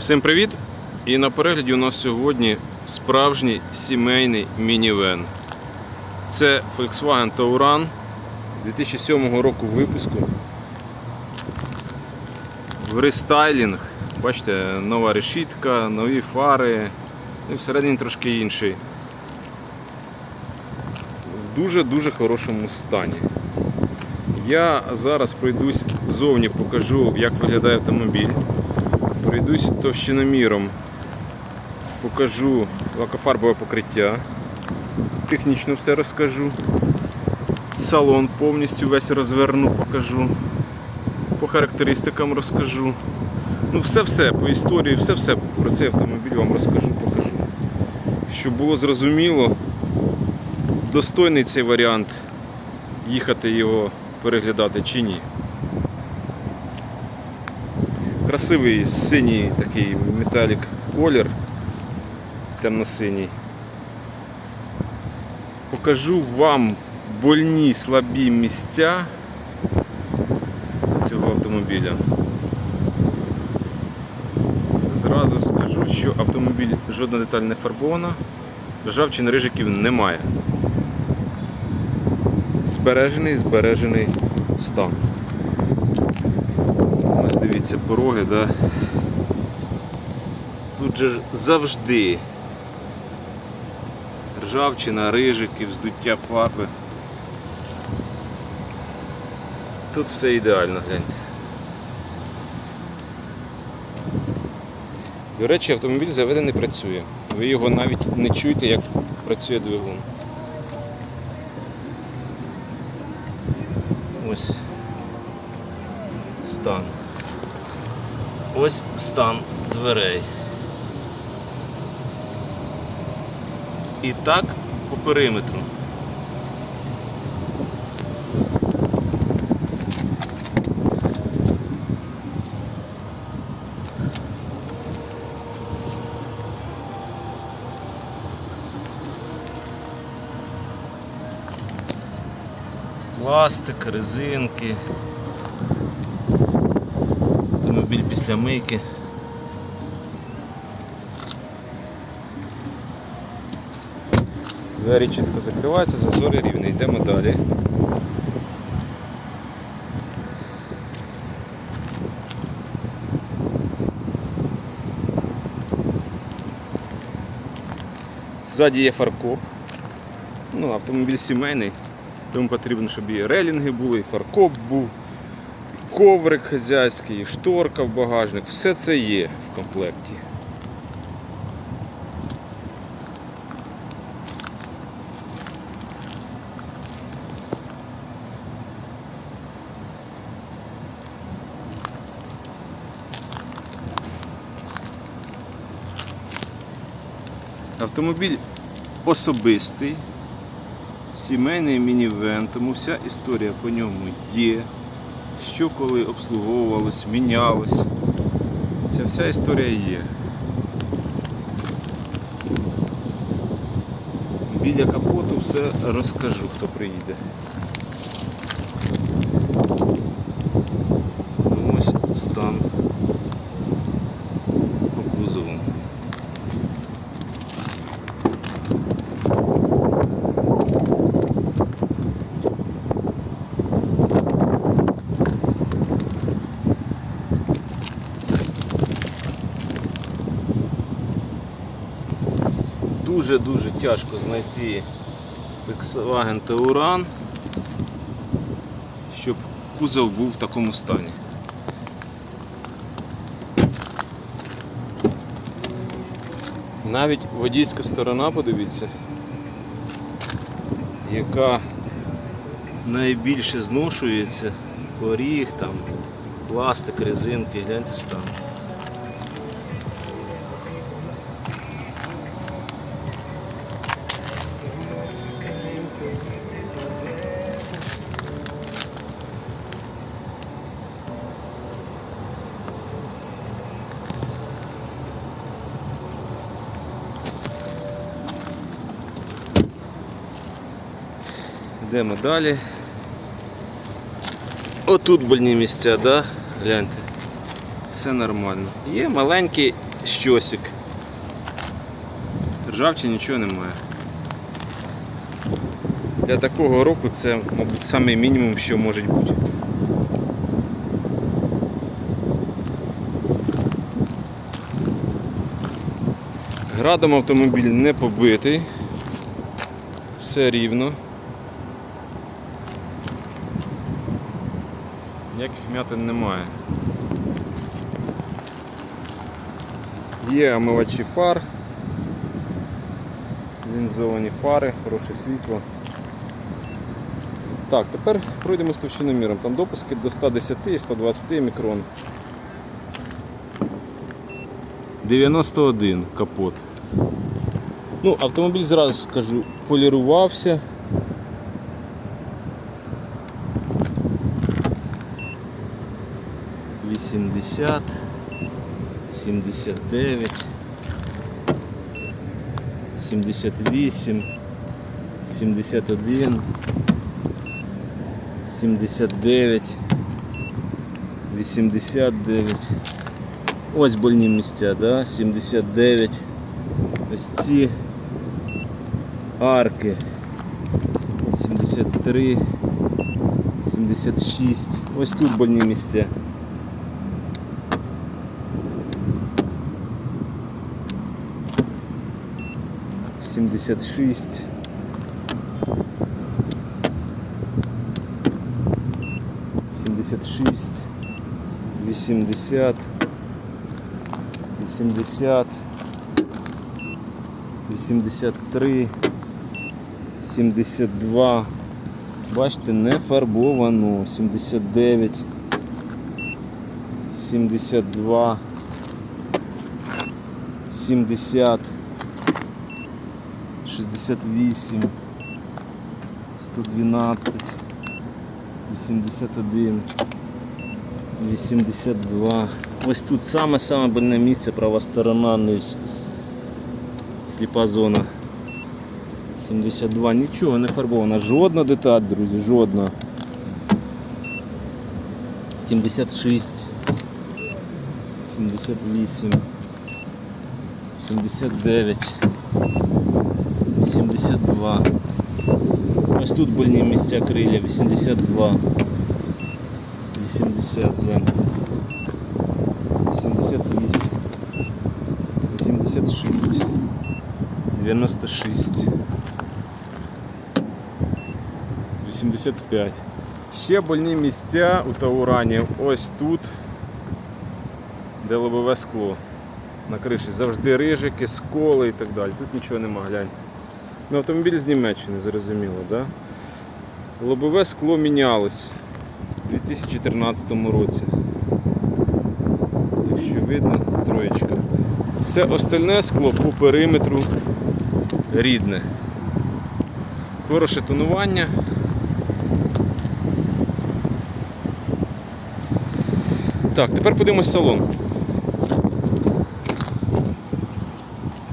Всім привіт! І на перегляді у нас сьогодні справжній сімейний мінівен. Це Volkswagen Touran 2007 року випуску. В рестайлінг. Бачите, нова решітка, нові фари. І всередині трошки інший. В дуже-дуже хорошому стані. Я зараз пройдусь ззовні, покажу, як виглядає автомобіль. Пройдусь товщиноміром, покажу лакофарбове покриття, технічно все розкажу. Салон повністю весь розверну, покажу. По характеристикам розкажу. Ну, все-все по історії, все-все про цей автомобіль вам розкажу, покажу. Щоб було зрозуміло, достойний цей варіант їхати його переглядати чи ні. Красивий синій такий металік колір, темно-синій. Покажу вам больні слабі місця цього автомобіля. Зразу скажу, що автомобіль жодна деталь не фарбована, ржавчин рижиків немає. Збережений, збережений стан. Дивіться пороги, да? Тут же завжди ржавчина, рижики, вздуття фарби. Тут все ідеально, гляньте. До речі, автомобіль заведений працює. Ви його навіть не чуєте, як працює двигун. Ось стан. Ось стан дверей. І так по периметру. Пластик, резинки. Автомобіль після мийки. Двері чітко закриваються, зазори рівні. Йдемо далі. Ззаді є фаркоп. Ну, автомобіль сімейний, тому потрібно, щоб і релінги були, і фаркоп був, коврик хазяйський, шторка в багажник. Все це є в комплекті. Автомобіль особистий, сімейний мінівен, тому вся історія по ньому є. Що коли обслуговувалось, мінялось. Ця вся історія є. Біля капоту все розкажу, хто приїде. Ось стан по кузову. Дуже-дуже тяжко знайти Volkswagen Touran, щоб кузов був в такому стані. Навіть водійська сторона, подивіться, яка найбільше зношується, поріг, там, пластик, резинки, гляньте стан. Йдемо далі. Отут больні місця, да? Гляньте. Все нормально. Є маленький щосик. Ржавчини нічого немає. Для такого року це, мабуть, самий мінімум, що може бути. Градом автомобіль не побитий. Все рівно. Ніяких м'ятин немає. Є омивачі фар, лінзовані фари, хороше світло. Так, тепер пройдемо з товщиноміром. Там допуски до 110 і 120 мікрон. 91 капот. Ну, автомобіль зразу скажу, полірувався. Вісімдесят, сімдесят дев'ять, сімдесят вісім, сімдесят один, сімдесят дев'ять, вісімдесят дев'ять. Ось больні місця, да? 79. Ось ці арки. 73. 76. Ось тут больні місця. Сімдесят шість. Сімдесят шість. Вісімдесят. 80, 83, 72. Бачите, не фарбовано. 79, 72, 70, 68, 112, 81. 82. Ось тут саме-саме больне місце, права сторона, низ. Сліпа зона. 72. Нічого не фарбовано. Жодна деталь, друзі, жодна. 76. 78. 79. 82. Ось тут больні місця криля. 82. 80, блин. 88, 86, 96, 85. Ще больні місця у Таурані ось тут, де лобове скло. На криші завжди рижики, сколи і так далі. Тут нічого нема, глянь. Ну, автомобіль з Німеччини, зрозуміло, да? Лобове скло мінялось у 2013 році. Якщо видно, троєчка. Все остальне скло по периметру рідне. Хороше тонування. Так, тепер подивимось салон.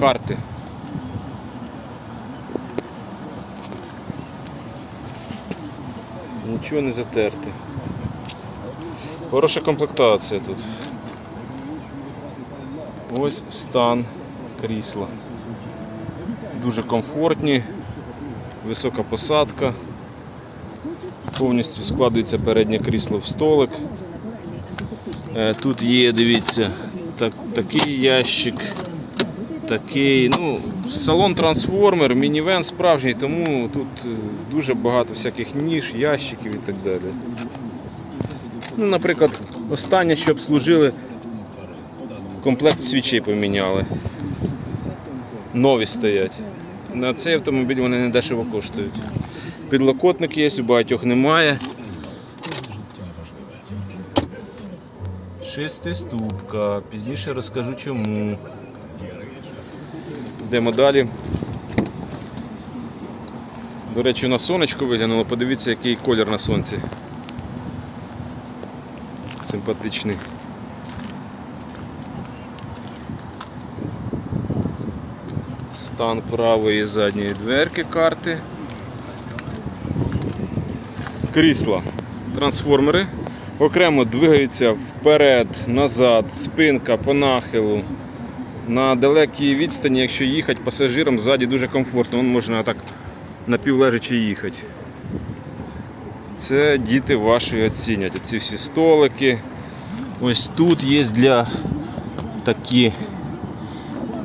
Карти. Нічого не затерти. Хороша комплектація тут. Ось стан крісла. Дуже комфортні, висока посадка. Повністю складується переднє крісло в столик. Е, Тут є, дивіться, так, такий ящик, такий. Ну, салон трансформер, мінівен справжній, тому тут е, дуже багато всяких ніж, ящиків і так далі. Ну, наприклад, останнє, що обслужили, комплект свічей поміняли. Нові стоять. На цей автомобіль вони не дешево коштують. Підлокотник є, у багатьох немає. Шестиступка. Пізніше розкажу чому. Йдемо далі. До речі, на сонечко виглянуло, подивіться, який колір на сонці. Симпатичний. Стан правої задньої дверки карти. Крісла. Трансформери. окремо двигаються вперед, назад, спинка по нахилу. На далекій відстані, якщо їхати пасажирам, ззаді дуже комфортно, Вон можна так напівлежачи їхати. Це діти ваші оцінять. Оці всі столики. Ось тут є для такі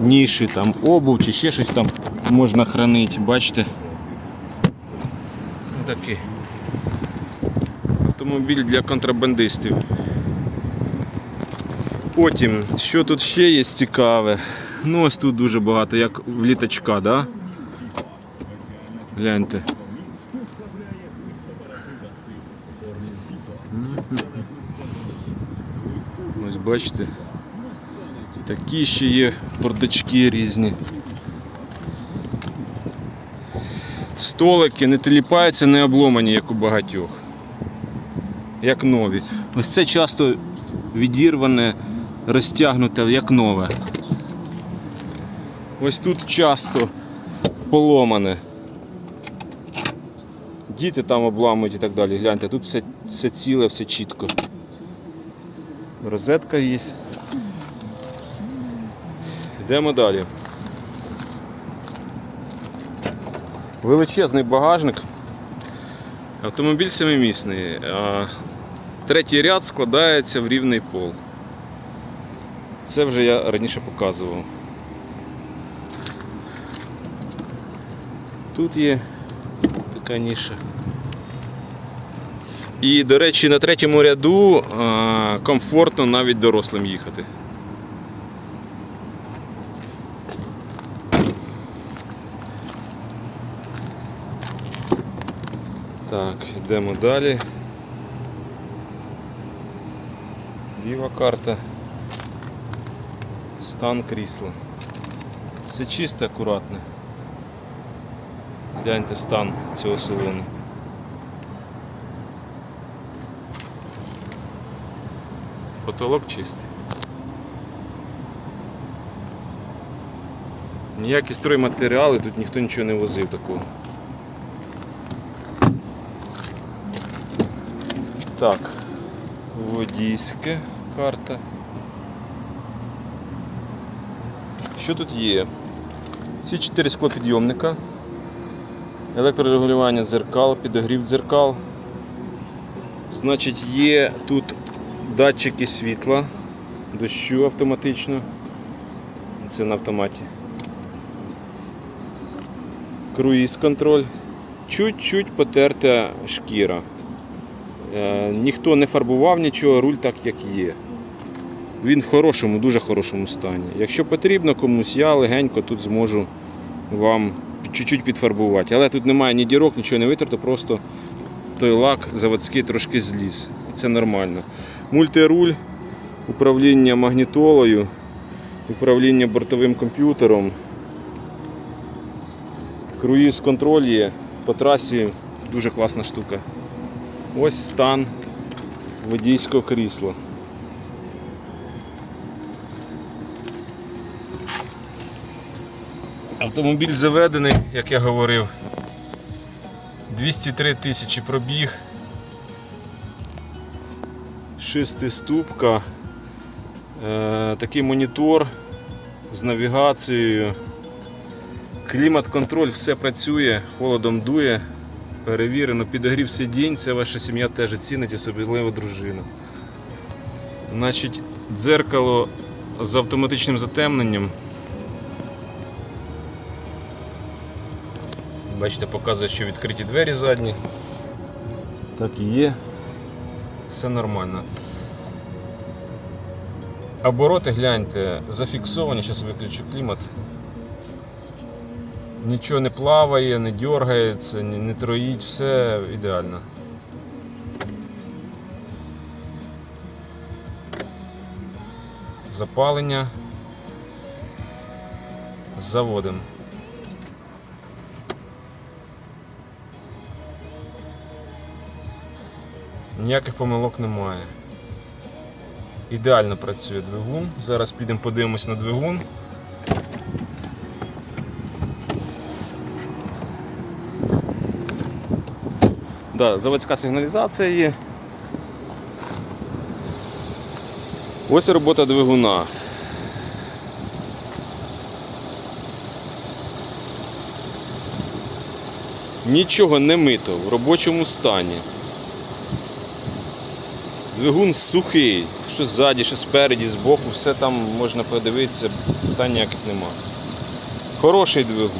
ніші, там обув чи ще щось там можна хранити, бачите? Такий автомобіль для контрабандистів. Потім, що тут ще є цікаве? Ну ось тут дуже багато, як в літачка, да? Гляньте. Ось бачите. Такі ще є бардачки різні. Столики не теліпаються, не обломані, як у багатьох. Як нові. Ось це часто відірване, розтягнуте, як нове. Ось тут часто поломане. Діти там обламують і так далі. Гляньте, тут все, все ціле, все чітко. Розетка є. Йдемо далі. Величезний багажник. Автомобіль семимісний. а Третій ряд складається в рівний пол. Це вже я раніше показував. Тут є така ніша. І, до речі, на третьому ряду а, комфортно навіть дорослим їхати. Так, йдемо далі. Ліва карта. Стан крісла. Все чисте, акуратне. Гляньте стан цього салону. Потолок чистий. Ніякі стройматеріали, тут ніхто нічого не возив такого. Так, водійська карта. Що тут є? Всі чотири склопідйомника, електрорегулювання дзеркал, підогрів дзеркал. Значить, є тут датчики світла, дощу автоматично. Це на автоматі. Круїз контроль. Чуть-чуть потерта шкіра. Е, ніхто не фарбував нічого, руль так як є. Він в хорошому, дуже хорошому стані. Якщо потрібно комусь, я легенько тут зможу вам чуть-чуть підфарбувати. Але тут немає ні дірок, нічого не витерто, просто той лак заводський трошки зліз. І це нормально. Мультируль, управління магнітолою, управління бортовим комп'ютером. Круїз контроль є. По трасі дуже класна штука. Ось стан водійського крісла. Автомобіль заведений, як я говорив, 203 тисячі пробіг, шестиступка, е, такий монітор з навігацією, клімат-контроль, все працює, холодом дує, перевірено, підогрів сидінь, це ваша сім'я теж цінить, особливо дружина. Значить, дзеркало з автоматичним затемненням. Бачите, показує, що відкриті двері задні. Так і є. Все нормально. Обороти гляньте, зафіксовані, зараз виключу клімат. Нічого не плаває, не дергається, не, троїть, все ідеально. Запалення. Заводимо. Ніяких помилок немає. Ідеально працює двигун. Зараз підемо подивимось на двигун. Да, заводська сигналізація є. Ось робота двигуна. Нічого не мито в робочому стані. Двигун сухий, що ззаді, що спереді, збоку, все там можна подивитися, питань ніяких нема. Хороший двигун.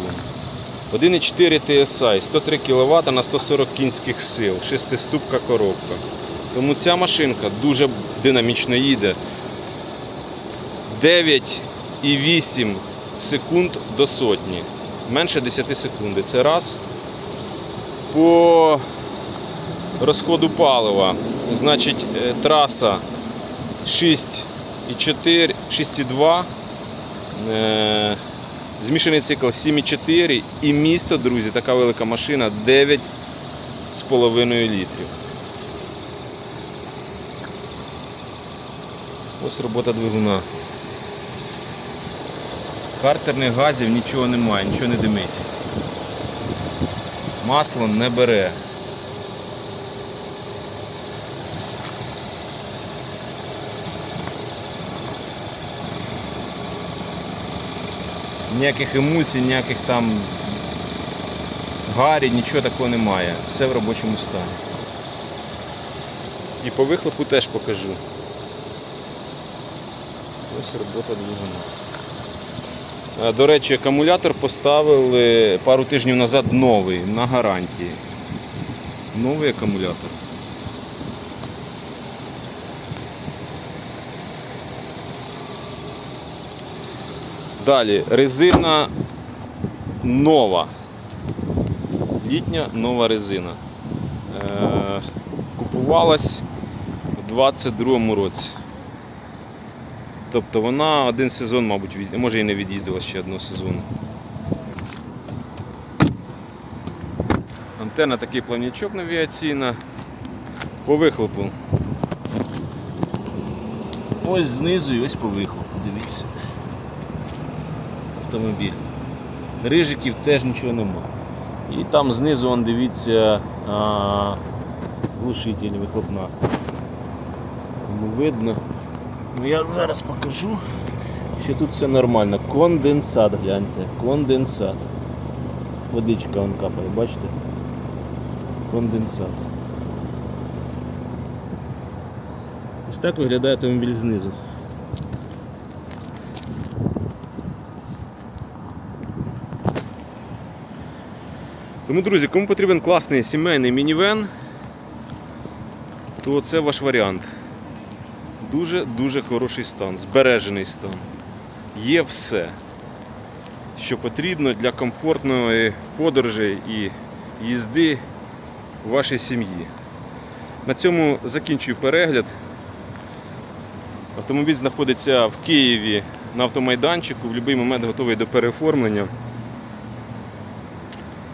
1,4 TSI, 103 кВт на 140 кінських сил, шестиступка коробка. Тому ця машинка дуже динамічно їде. 9,8 секунд до сотні. Менше 10 секунди. Це раз. По розходу палива. Значить, е, траса 6,4, 6,2. Е, Змішаний цикл 7,4 і місто, друзі, така велика машина 9,5 літрів. Ось робота двигуна. Картерних газів нічого немає, нічого не димить. Масло не бере. Ніяких емульсій, ніяких там гарі, нічого такого немає. Все в робочому стані. І по вихлопу теж покажу. Ось робота двигуна. До речі, акумулятор поставили пару тижнів назад новий на гарантії. Новий акумулятор. Далі резина нова. Літня нова резина. Е, купувалась у 22-му році. Тобто вона один сезон, мабуть, від... може і не від'їздила ще одного сезону. Антенна такий плавнячок навігаційна. По вихлопу. Ось знизу і ось по вихлопу, дивіться. Автомобіль. Рижиків теж нічого нема. І там знизу, вон, дивіться, а, глушитель вихлопна. Кому видно. Ну я зараз покажу, що тут все нормально. Конденсат, гляньте, конденсат. Водичка вон капає, бачите? Конденсат. Ось так виглядає автомобіль знизу. Тому, друзі, кому потрібен класний сімейний мінівен, то це ваш варіант. Дуже-дуже хороший стан, збережений стан. Є все, що потрібно для комфортної подорожі і їзди вашій сім'ї. На цьому закінчую перегляд. Автомобіль знаходиться в Києві на автомайданчику, в будь-який момент готовий до переоформлення.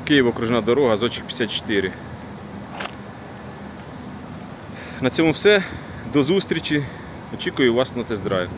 Київ окружна дорога, зочик 54. На цьому все. До зустрічі. Очікую вас на тест-драйв.